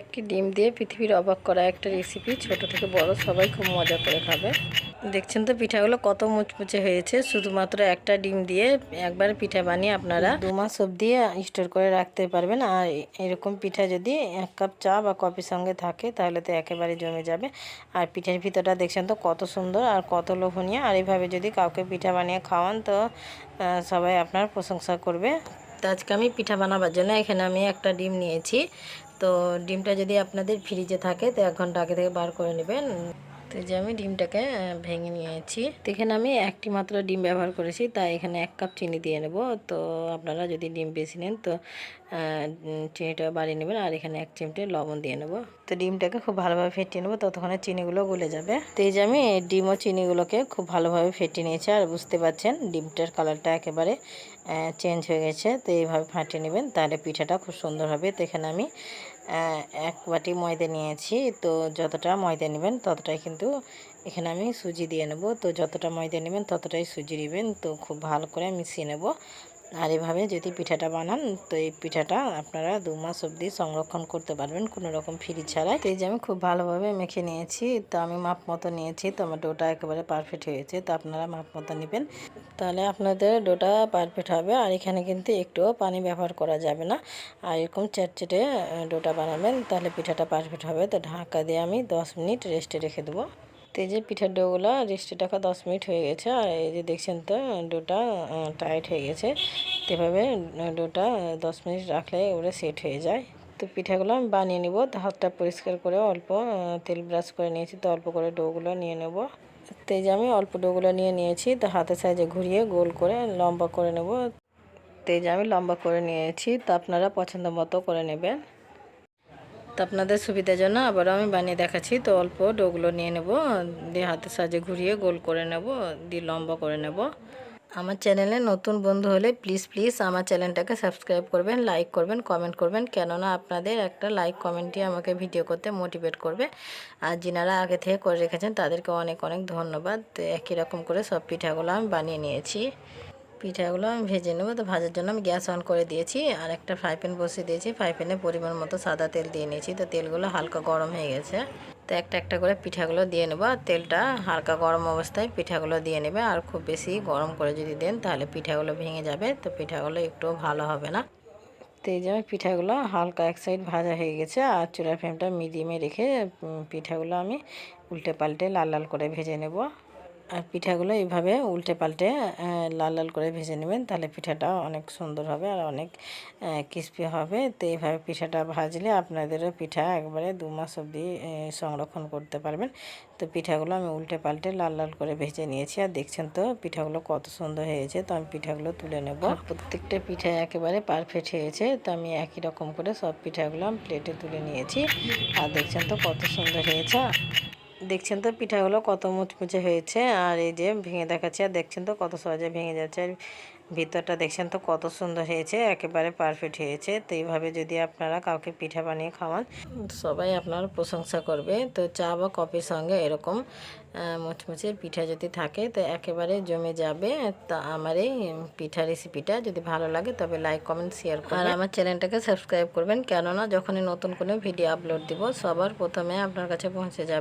একটি ডিম দিয়ে পৃথিবীর অবাক করা একটা রেসিপি ছোট থেকে বড়, সবাই খুব মজা করে খাবে। দেখছেন তো, পিঠাগুলো কত মুচমুচে হয়েছে। শুধুমাত্র একটা ডিম দিয়ে একবার পিঠা বানিয়ে আপনারা দু মাস অবধি স্টোর করে রাখতে পারবেন। আর এরকম পিঠা যদি এক কাপ চা বা কফির সঙ্গে থাকে, তাহলে তো একেবারে জমে যাবে। আর পিঠার ভিতরটা দেখছেন তো, কত সুন্দর আর কত লোভনীয়। আর এইভাবে যদি কাউকে পিঠা বানিয়ে খাওয়ান, তো সবাই আপনার প্রশংসা করবে। তো আজকে আমি পিঠা বানাবার জন্য এখানে আমি একটা ডিম নিয়েছি। তো ডিমটা যদি আপনাদের ফ্রিজে থাকে, তো এক ঘণ্টা আগে থেকে বার করে নেবেন। তো যে আমি ডিমটাকে ভেঙে নিয়েছি। তো এখানে আমি একটি মাত্র ডিম ব্যবহার করেছি, তাই এখানে এক কাপ চিনি দিয়ে নেব। তো আপনারা যদি ডিম বেশি নেন, তো চিনিটা বাড়িয়ে নেবেন। আর এখানে এক চিমটে লবণ দিয়ে নেব। তো ডিমটাকে খুব ভালোভাবে ফেটিয়ে নেব, ততক্ষণে চিনিগুলো গলে যাবে। তো এই যে আমি ডিম ও চিনিগুলোকে খুব ভালোভাবে ফেটিয়ে নিয়েছি, আর বুঝতে পারছেন ডিমটার কালারটা একেবারে চেঞ্জ হয়ে গেছে, তো এইভাবে ফাটিয়ে নেবেন। তাহলে পিঠাটা খুব সুন্দর হবে তো এখানে আমি এক বাটি ময়দা নিয়েছি। তো যতটা ময়দা নেবেন, ততটাই কিন্তু এখানে আমি সুজি দিয়ে নেব। তো যতটা ময়দা নেবেন, ততটাই সুজি নেবেন তো খুব ভালো করে মিশিয়ে নেব। আর এভাবে যদি পিঠাটা বানান, তো এই পিঠাটা আপনারা দু মাস অবধি সংরক্ষণ করতে পারবেন কোনো রকম ফ্রিজ ছাড়াই তো এই যে আমি খুব ভালোভাবে মেখে নিয়েছি, তো আমি মাপ মতো নিয়েছি, তো আমার ডোটা একেবারে পারফেক্ট হয়েছে, তো আপনারা মাপ মতো নেবেন। তাহলে আপনাদের ডোটা পারফেক্ট হবে, আর এখানে কিন্তু একটুও পানি ব্যবহার করা যাবে না। আর এরকম চেটচেটে ডোটা বানাবেন, তাহলে পিঠাটা পারফেক্ট হবে। তো ঢাকা দিয়ে আমি দশ মিনিট রেস্টে রেখে দেবো। তো এই যে পিঠার ডোগুলো রেস্টে টাকা দশ মিনিট হয়ে গেছে, আর এই যে দেখছেন তো, ডোটা টাইট হয়ে গেছে। এভাবে ডোটা দশ মিনিট রাখলে ওরা সেট হয়ে যায়। তো পিঠাগুলো আমি বানিয়ে নিব হাতটা পরিষ্কার করে অল্প তেল ব্রাশ করে নিয়েছি, তো অল্প করে ডোগুলো নিয়ে নেব। তো যে আমি অল্প ডোগুলো নিয়ে নিয়েছি, তো হাতের সাইজে ঘুরিয়ে গোল করে লম্বা করে নেব। তো যে আমি লম্বা করে নিয়েছি, তো আপনারা পছন্দ মতো করে নেবেন। আপনাদের সুবিধার জন্য আবারও আমি বানিয়ে দেখাচ্ছি। তো অল্প ডোগুলো নিয়ে নেব, দিয়ে হাতের সাহায্যে ঘুরিয়ে গোল করে নেব, দিয়ে লম্বা করে নেব। আমার চ্যানেলে নতুন বন্ধু হলে প্লিজ প্লিজ আমার চ্যানেলটাকে সাবস্ক্রাইব করবেন, লাইক করবেন, কমেন্ট করবেন, কেননা আপনাদের একটা লাইক, কমেন্টই আমাকে ভিডিও করতে মোটিভেট করবে। আর যিনারা আগে থেকে করে রেখেছেন, তাদেরকে অনেক অনেক ধন্যবাদ। একই রকম করে সব পিঠাগুলো আমি বানিয়ে নিয়েছি। পিঠাগুলো আমি ভেজে নেব। তো ভাজার জন্য আমি গ্যাস অন করে দিয়েছি। আর একটা ফ্রাই প্যান বসিয়ে দিয়েছি। ফ্রাই প্যানে পরিমাণ মতো সাদা তেল দিয়ে নিয়েছি। তো তেলগুলো হালকা গরম হয়ে গেছে। তো একটা একটা করে পিঠাগুলো দিয়ে নেব। আর তেলটা হালকা গরম অবস্থায় পিঠাগুলো দিয়ে নেবে। আর খুব বেশি গরম করে যদি দেন, তাহলে পিঠাগুলো ভেঙে যাবে। তো পিঠাগুলো একটুও ভালো হবে না। তো এই যে পিঠাগুলো হালকা এক সাইড ভাজা হয়ে গেছে। আর চুলার ফ্লেমটা মিডিয়ামে রেখে পিঠাগুলো আমি উল্টে পাল্টে লাল লাল করে ভেজে নেব। আর পিঠাগুলো এইভাবে উল্টে পাল্টে লাল লাল করে ভেজে নেবেন, তাহলে পিঠাটা অনেক সুন্দর হবে আর অনেক ক্রিস্পি হবে। তো এইভাবে পিঠাটা ভাজলে আপনাদেরও পিঠা একবারে দু মাস অবধি সংরক্ষণ করতে পারবেন। তো পিঠাগুলো আমি উল্টে পাল্টে লাল লাল করে ভেজে নিয়েছি। আর দেখছেন তো পিঠাগুলো কত সুন্দর হয়েছে। তো আমি পিঠাগুলো তুলে নেব। প্রত্যেকটা পিঠা একেবারে পারফেক্ট হয়েছে। তো আমি একই রকম করে সব পিঠাগুলো আমি প্লেটে তুলে নিয়েছি। আর দেখছেন তো কত সুন্দর হয়েছে। দেখছেন তো পিঠাগুলো কত মুচমুচে হয়েছে, আর এই যে ভেঙে দেখাচ্ছে, আর দেখছেন তো কত সহজে ভেঙে যাচ্ছে, আর ভিতরটা দেখছেন তো কত সুন্দর হয়েছে, একেবারে পারফেক্ট হয়েছে। তো এইভাবে যদি আপনারা কাউকে পিঠা বানিয়ে খাওয়ান, সবাই আপনার প্রশংসা করবে। তো চা বা কফির সঙ্গে এরকম মুচমুচে পিঠা যদি থাকে, তো একেবারে জমে যাবে। তা আমার এই পিঠা রেসিপিটা যদি ভালো লাগে, তবে লাইক কমেন্ট শেয়ার করবেন আর আমার চ্যানেলটাকে সাবস্ক্রাইব করবেন, কেননা যখনই নতুন কোনো ভিডিও আপলোড দিব, সবার প্রথমে আপনার কাছে পৌঁছে যাবে।